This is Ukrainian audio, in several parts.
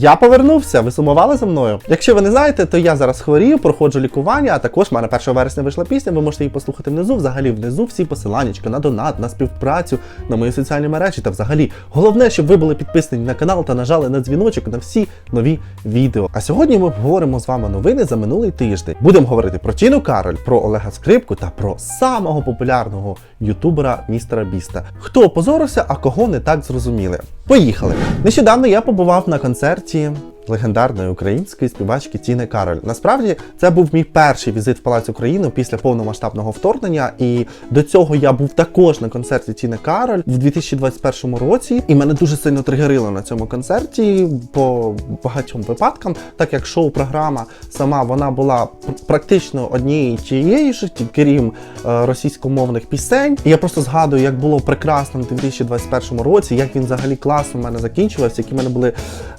Я повернувся, ви сумували за мною? Якщо ви не знаєте, то я зараз хворію, проходжу лікування, а також в мене 1 вересня вийшла пісня, ви можете її послухати внизу. Взагалі внизу всі посилання на донат, на співпрацю, на мої соціальні мережі та взагалі. Головне, щоб ви були підписані на канал та нажали на дзвіночок на всі нові відео. А сьогодні ми обговоримо з вами новини за минулий тиждень. Будемо говорити про Тіну Кароль, про Олега Скрипку та про самого популярного ютубера містера Біста. Хто опозорився, а кого не так зрозуміли. Поїхали! Нещодавно я побував на концерті легендарної української співачки Тіни Кароль. Насправді це був мій перший візит в Палац України після повномасштабного вторгнення. І до цього я був також на концерті Тіни Кароль в 2021 році. І мене дуже сильно тригерило на цьому концерті по багатьом випадкам, так як шоу-програма сама вона була практично однією тієї ж, крім е, російськомовних пісень. І я просто згадую, як було прекрасно в 2021 році, як він взагалі класно в мене закінчувався, які в мене були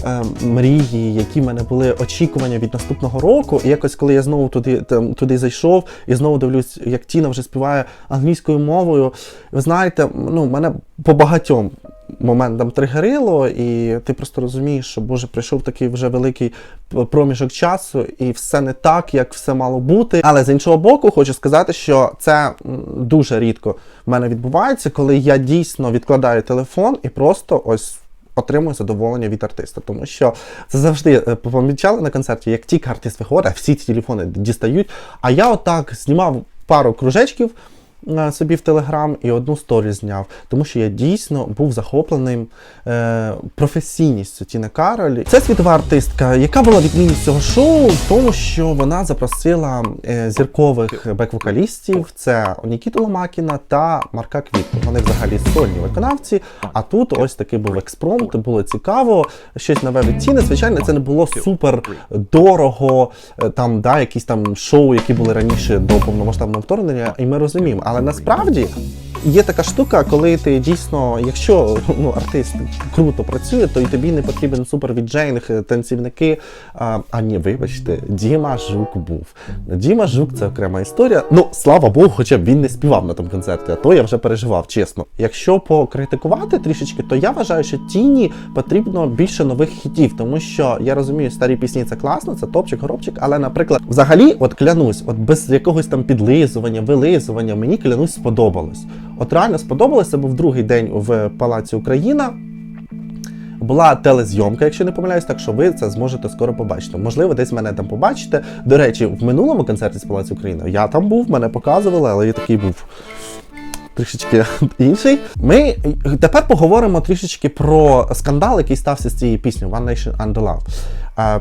е, мрії, які в мене були очікування від наступного року. І якось, коли я знову туди, там, туди зайшов і знову дивлюсь, як Тіна вже співає англійською мовою. Ви знаєте, ну мене по багатьом. Моментам тригерило, і ти просто розумієш, що Боже, прийшов такий вже великий проміжок часу, і все не так, як все мало бути. Але з іншого боку, хочу сказати, що це дуже рідко в мене відбувається, коли я дійсно відкладаю телефон і просто ось. Отримую задоволення від артиста, тому що це завжди е, помічали на концерті, як тільки артист виходить, всі ці телефони дістають. А я отак знімав пару кружечків собі в Телеграм і одну сторі зняв, тому що я дійсно був захопленим е, професійністю Тіни Кароль. Це світова артистка, яка була відмінність цього шоу в тому, що вона запросила е, зіркових бек-вокалістів: це Нікіту Ломакіна та Марка Квітку. Вони взагалі сольні виконавці. А тут ось такий був експромт, було цікаво, щось нове від Тіни. Звичайно, це не було супер дорого, е, там да, якісь там шоу, які були раніше до повномасштабного вторгнення, і ми розуміємо. Але насправді є така штука, коли ти дійсно, якщо ну, артист круто працює, то і тобі не потрібен супер віджейнг, е, танцівники. А, а ні, вибачте, Діма Жук був. Діма Жук це окрема історія. Ну, слава Богу, хоча б він не співав на тому концерті, а то я вже переживав, чесно. Якщо покритикувати трішечки, то я вважаю, що тіні потрібно більше нових хітів, тому що я розумію, старі пісні це класно, це топчик, горобчик, але, наприклад, взагалі, от клянусь, от без якогось там підлизування, вилизування, мені клянусь сподобалось. От реально сподобалось, це був другий день в Палаці Україна. Була телезйомка, якщо не помиляюсь, так що ви це зможете скоро побачити. Можливо, десь мене там побачите. До речі, в минулому концерті з Палаці України я там був, мене показували, але я такий був трішечки інший. Ми тепер поговоримо трішечки про скандал, який стався з цією піснею One Nation Under Love.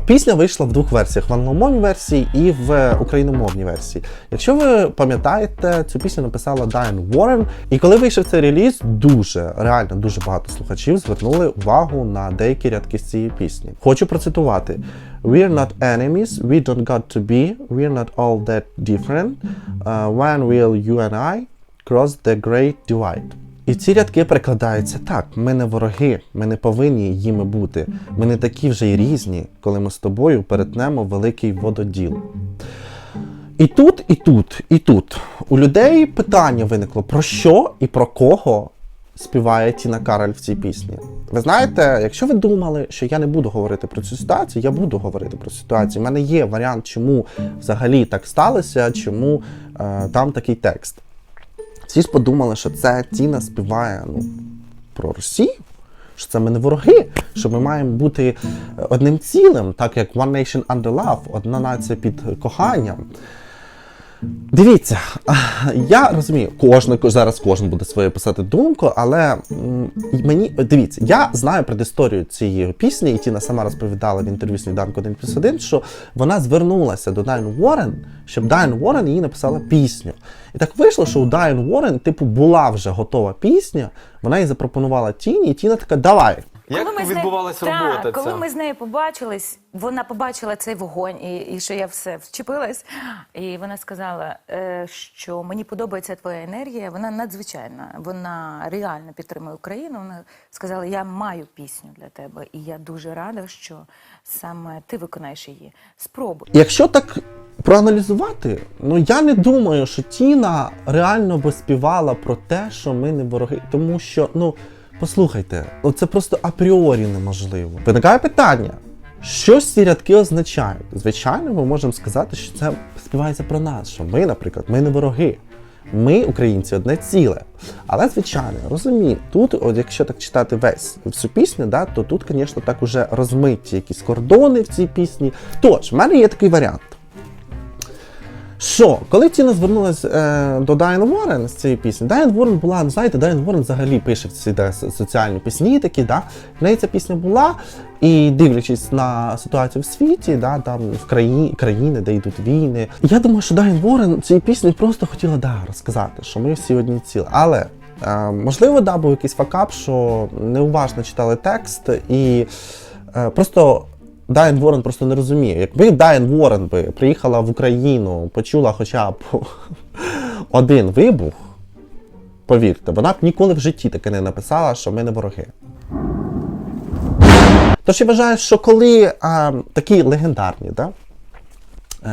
Пісня вийшла в двох версіях: в англомовній версії і в україномовній версії. Якщо ви пам'ятаєте, цю пісню написала Дайан Уоррен, і коли вийшов цей реліз, дуже реально дуже багато слухачів звернули увагу на деякі рядки з цієї пісні. Хочу процитувати: We're not enemies, we don't got to be, we're not all that different. Uh, when will you and I cross the great divide? І ці рядки перекладаються так: ми не вороги, ми не повинні їми бути. Ми не такі вже й різні, коли ми з тобою перетнемо великий вододіл. І тут, і тут, і тут у людей питання виникло: про що і про кого співає Тіна Кароль в цій пісні. Ви знаєте, якщо ви думали, що я не буду говорити про цю ситуацію, я буду говорити про ситуацію. У мене є варіант, чому взагалі так сталося, чому е, там такий текст. Всі ж подумали, що це Тіна співає ну, про Росію, що це ми не вороги, що ми маємо бути е, одним цілим, так як One Nation Under Love, одна нація під коханням. Дивіться, я розумію, кожен зараз кожен буде своє писати думку, але мені дивіться, я знаю предісторію цієї пісні, і Тіна сама розповідала в інтерв'ю сніданку 1 плюс 1, що вона звернулася до Дайан Уоррен, щоб Дайан Уоррен їй написала пісню. І так вийшло, що у Дайан Уоррен, типу, була вже готова пісня, вона їй запропонувала Тіні, і Тіна така, давай. Як ми з нею- відбувалася робота? Так, коли ця? ми з нею побачились, вона побачила цей вогонь, і, і що я все вчепилась. І вона сказала, е, що мені подобається твоя енергія. Вона надзвичайна, вона реально підтримує Україну. Вона сказала, я маю пісню для тебе, і я дуже рада, що саме ти виконаєш її. Спробуй. Якщо так проаналізувати, ну я не думаю, що Тіна реально би співала про те, що ми не вороги. Тому що, ну, послухайте, це просто апріорі неможливо. Виникає питання. Що ці рядки означають? Звичайно, ми можемо сказати, що це співається про нас, що ми, наприклад, ми не вороги. Ми, українці, одне ціле. Але, звичайно, розумію, тут, от якщо так читати весь всю пісню, да, то тут, звісно, так уже розмиті якісь кордони в цій пісні. Тож, в мене є такий варіант. Що, коли Тіна звернулася е, до Дайан Уоррен з цієї пісні, Дайан Уоррен була, ну знаєте, Дайан Уоррен взагалі пише ці да, соціальні пісні такі, да? В неї ця пісня була, і дивлячись на ситуацію в світі, да, там в країні, країни, де йдуть війни. Я думаю, що Дайан Уоррен цієї пісні просто хотіла да, розказати, що ми всі одні ціли. Але е, можливо, да, був якийсь факап, що неуважно читали текст і е, просто. Дайан Ворон просто не розуміє. Якби Дайан Ворон би приїхала в Україну, почула хоча б один вибух, повірте, вона б ніколи в житті таке не написала, що ми не вороги. Тож я вважаю, що коли а, такі легендарні да,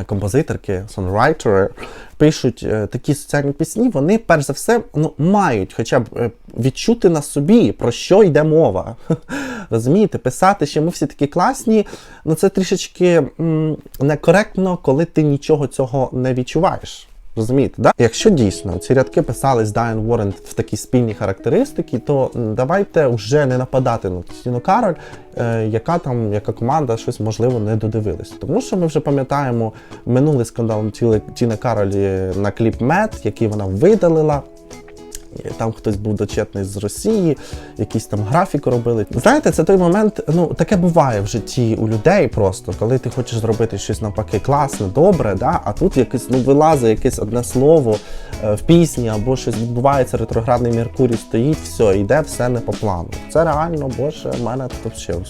композиторки, сонрайтери пишуть е, такі соціальні пісні, вони перш за все ну, мають хоча б е, відчути на собі, про що йде мова. Розумієте, писати, що ми всі такі класні, ну це трішечки м, некоректно, коли ти нічого цього не відчуваєш. Розумієте, да? Якщо дійсно ці рядки писали з Дайан Уоррен в такі спільні характеристики, то давайте вже не нападати на Тіну Кароль, е, яка там, яка команда щось можливо не додивилась. Тому що ми вже пам'ятаємо минулий скандал Тіни Каролі на кліп Мед, який вона видалила. Там хтось був дочетний з Росії, якісь там графіку робили. Знаєте, це той момент, ну таке буває в житті у людей просто, коли ти хочеш зробити щось навпаки класне, добре, да? а тут якесь ну вилазить якесь одне слово е, в пісні або щось відбувається, ретроградний Меркурій стоїть, все, йде все не по плану. Це реально, боже, в мене тут взагалі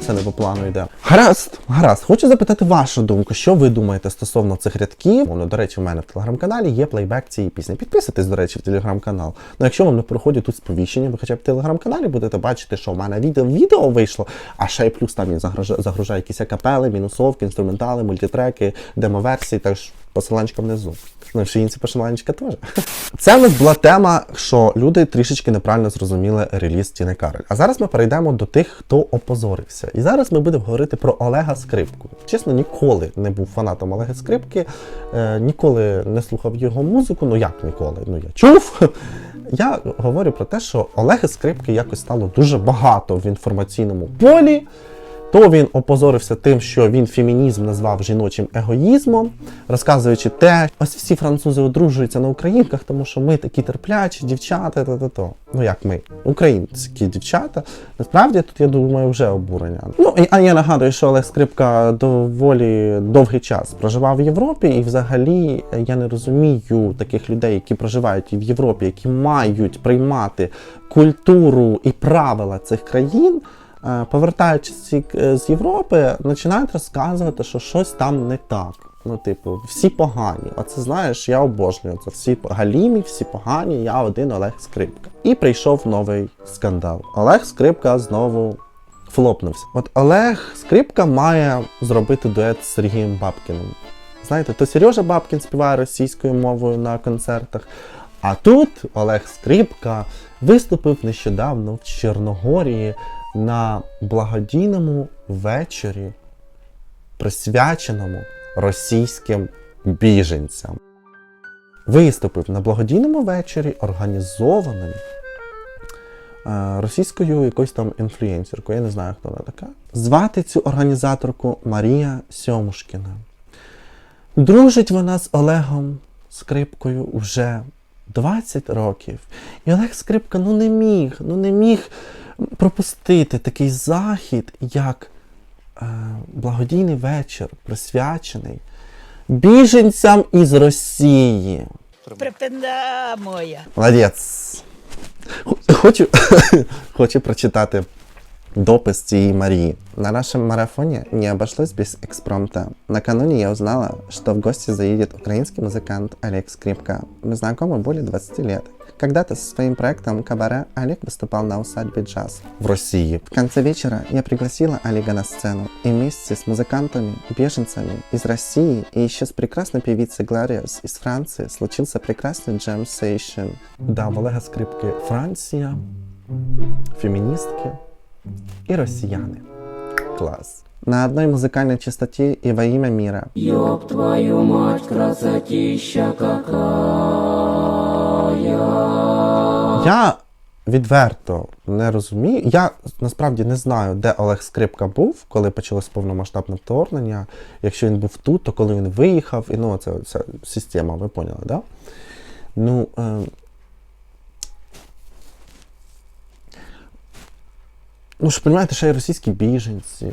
все не по плану йде. Гаразд, гаразд. Хочу запитати вашу думку, що ви думаєте стосовно цих рядків. Ну, до речі, у мене в телеграм-каналі є плейбек цієї пісні. Підписуйтесь, до речі, в телеграм-канал. Ну, якщо вам не проходять тут сповіщення, ви хоча б в телеграм-каналі будете бачити, що в мене відео, відео вийшло, а ще й плюс там я загружаю, загружаю якісь акапели, мінусовки, інструментали, мультитреки, демоверсії, також посиланчика внизу. Ну, всі інші посиланчика теж. Це в нас була тема, що люди трішечки неправильно зрозуміли реліз Тіни Кароль. А зараз ми перейдемо до тих, хто опозорився. І зараз ми будемо говорити про Олега Скрипку. Чесно, ніколи не був фанатом Олега Скрипки, е, ніколи не слухав його музику. Ну як ніколи? Ну я чув. Я говорю про те, що Олеги Скрипки якось стало дуже багато в інформаційному полі. То він опозорився тим, що він фемінізм назвав жіночим егоїзмом, розказуючи те, ось всі французи одружуються на українках, тому що ми такі терплячі, дівчата, та та то. Ну як ми, українські дівчата. Насправді тут я думаю вже обурення. Ну і- а я нагадую, що Олег Скрипка доволі довгий час проживав в Європі, і взагалі е, я не розумію таких людей, які проживають в Європі, які мають приймати культуру і правила цих країн. Е, повертаючись е, з Європи, починають розказувати, що щось там не так. Ну, типу, всі погані. Оце знаєш, я обожнюю це. Всі галімі, всі погані, я один Олег Скрипка. І прийшов новий скандал. Олег Скрипка знову флопнувся. От Олег Скрипка має зробити дует з Сергієм Бабкіним. Знаєте, то Сережа Бабкін співає російською мовою на концертах. А тут Олег Скрипка виступив нещодавно в Чорногорії на благодійному вечорі, присвяченому російським біженцям. Виступив на благодійному вечорі, організованим е, російською якоюсь там інфлюенсеркою. Я не знаю, хто вона така. Звати цю організаторку Марія Сьомушкіна. Дружить вона з Олегом Скрипкою вже 20 років. І Олег Скрипка ну не міг, ну не міг пропустити такий захід, як е, благодійний вечір, присвячений біженцям із Росії. Припинда моя. Молодець. Хочу, хочу прочитати допис цієї Марии. На нашем марафоне не обошлось без экспромта. Накануне я узнала, что в гости заедет украинский музыкант Олег Скрипка. Мы знакомы более 20 лет. Когда-то со своим проектом «Кабаре» Олег выступал на усадьбе «Джаз» в России. В конце вечера я пригласила Олега на сцену и вместе с музыкантами, беженцами из России и еще с прекрасной певицей Глариос из Франции случился прекрасный джем-сейшн. Да, в Олега Скрипки Франція, феміністки і росіяни. Клас. на одной музыкальной частоте и во имя мира. Ёб твою мать, красотища какая. Я відверто не розумію. Я насправді не знаю, де Олег Скрипка був, коли почалось повномасштабне вторгнення. Якщо він був тут, то коли він виїхав, і ну, це, це система, ви поняли, да? Ну. Е... Ну ж, розумієте, ще й російські біженці.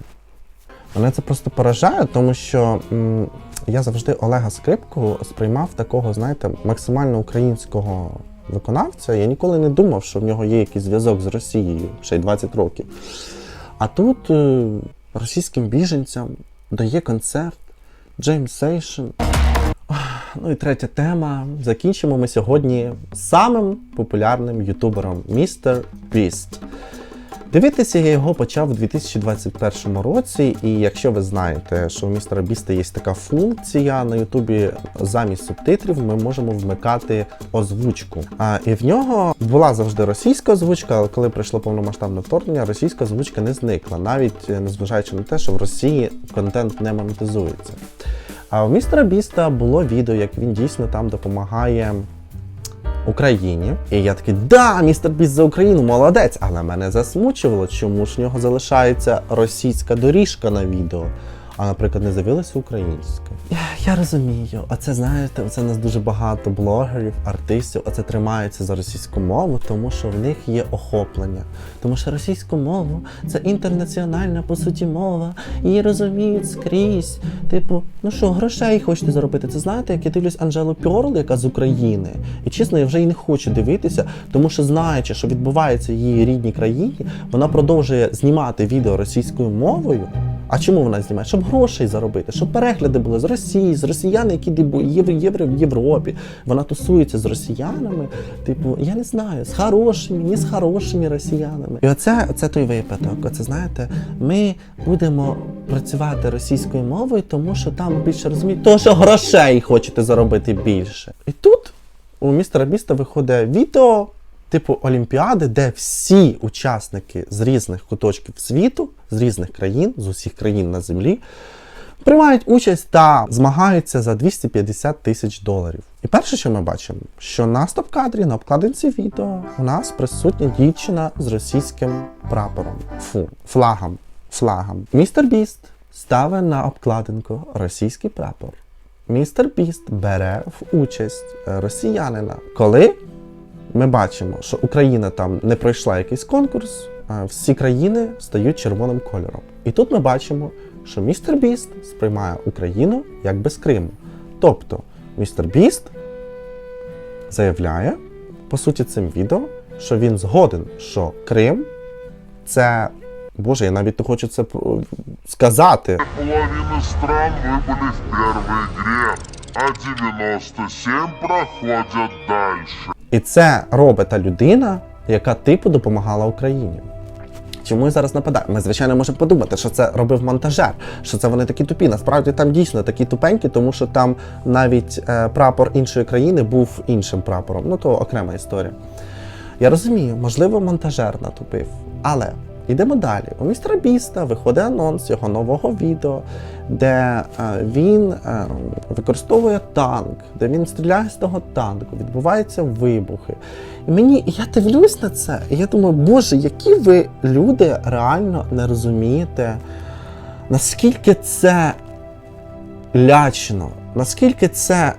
Мене це просто поражає, тому що м, я завжди Олега Скрипку сприймав такого, знаєте, максимально українського виконавця. Я ніколи не думав, що в нього є якийсь зв'язок з Росією ще й 20 років. А тут е, російським біженцям дає концерт Джеймс Сейшн. Ну і третя тема. Закінчимо ми сьогодні самим популярним ютубером Містер Beast. Дивитися я його почав у 2021 році, і якщо ви знаєте, що у містера Біста є така функція на Ютубі замість субтитрів, ми можемо вмикати озвучку. А і в нього була завжди російська озвучка, але коли прийшло повномасштабне вторгнення, російська озвучка не зникла, навіть е, незважаючи на те, що в Росії контент не монетизується. А у містера Біста було відео, як він дійсно там допомагає Україні. І я такий, да, містер Біст за Україну, молодець. Але мене засмучувало, чому ж нього залишається російська доріжка на відео, а, наприклад, не з'явилася українська. Я, розумію, а це знаєте, це нас дуже багато блогерів, артистів, оце тримаються за російську мову, тому що в них є охоплення. Тому що російську мову це інтернаціональна по суті мова, її розуміють скрізь. Типу, ну що, грошей хочете заробити? Це знаєте, як я дивлюсь Анжелу Пьорл, яка з України. І чесно, я вже її не хочу дивитися, тому що знаючи, що відбувається в її рідній країні, вона продовжує знімати відео російською мовою. А чому вона знімає? Щоб грошей заробити, щоб перегляди були з Росії, з росіян, які дебу- євро, євро в Європі. Вона тусується з росіянами. Типу, я не знаю, з хорошими, не з хорошими росіянами. І оце, оце той випадок. Оце знаєте, ми будемо працювати російською мовою, тому що там більше розуміють, тому що грошей хочете заробити більше. І тут у містера Біста виходить відео типу Олімпіади, де всі учасники з різних куточків світу, з різних країн, з усіх країн на землі, приймають участь та змагаються за 250 тисяч доларів. І перше, що ми бачимо, що на стоп-кадрі, на обкладинці відео, у нас присутня дівчина з російським прапором. Фу, флагом. Флагом. Містер Біст ставить на обкладинку російський прапор. Містер Біст бере в участь е, росіянина. Коли ми бачимо, що Україна там не пройшла якийсь конкурс, а всі країни стають червоним кольором. І тут ми бачимо, що містер Біст сприймає Україну як без Криму. Тобто, містер Біст заявляє, по суті, цим відео, що він згоден, що Крим це. Боже, я навіть не хочу це про- сказати. половины стран выбыли в первой игре, а 97 проходят дальше. І це робить та людина, яка типу допомагала Україні. Чому я зараз нападаю? Ми, звичайно, можемо подумати, що це робив монтажер, що це вони такі тупі. Насправді там дійсно такі тупенькі, тому що там навіть е, прапор іншої країни був іншим прапором. Ну то окрема історія. Я розумію, можливо, монтажер натупив. Але йдемо далі. У містера Біста виходить анонс його нового відео, де е, він е, використовує танк, де він стріляє з того танку, відбуваються вибухи. І мені я дивлюсь на це, і я думаю, боже, які ви люди реально не розумієте, наскільки це лячно, наскільки це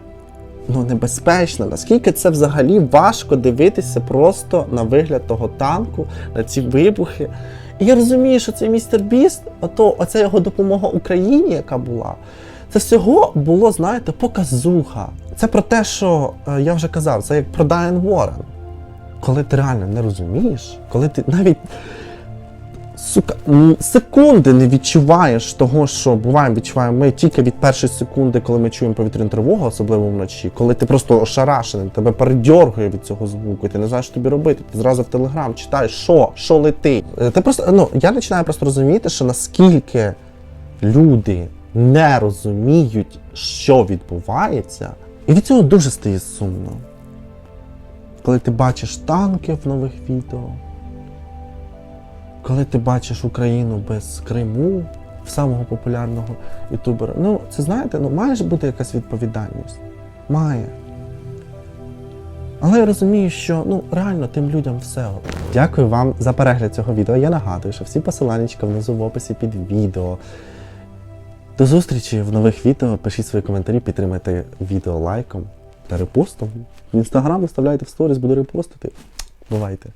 ну, небезпечно, наскільки це взагалі важко дивитися просто на вигляд того танку, на ці вибухи. І я розумію, що цей містер Біст, ото оця його допомога Україні, яка була, це всього було, знаєте, показуха. Це про те, що е, я вже казав, це як про Дайан Уоррен. Коли ти реально не розумієш, коли ти навіть сука, секунди не відчуваєш того, що буває, відчуваємо ми тільки від першої секунди, коли ми чуємо повітряну тривогу, особливо вночі, коли ти просто ошарашений, тебе передьоргує від цього звуку, і ти не знаєш, що тобі робити. Ти зразу в телеграм читаєш, що, що летить. Е, Ти просто ну я починаю просто розуміти, що наскільки люди не розуміють, що відбувається, і від цього дуже стає сумно. Коли ти бачиш танки в нових відео, коли ти бачиш Україну без Криму, самого популярного ютубера. Ну, це знаєте, ну має ж бути якась відповідальність. Має. Але я розумію, що ну реально тим людям все. Дякую вам за перегляд цього відео. Я нагадую, що всі посилання внизу в описі під відео. До зустрічі в нових відео. Пишіть свої коментарі, підтримайте відео лайком та репостом. В інстаграм виставляйте в сторіс, буду репостити. Бувайте!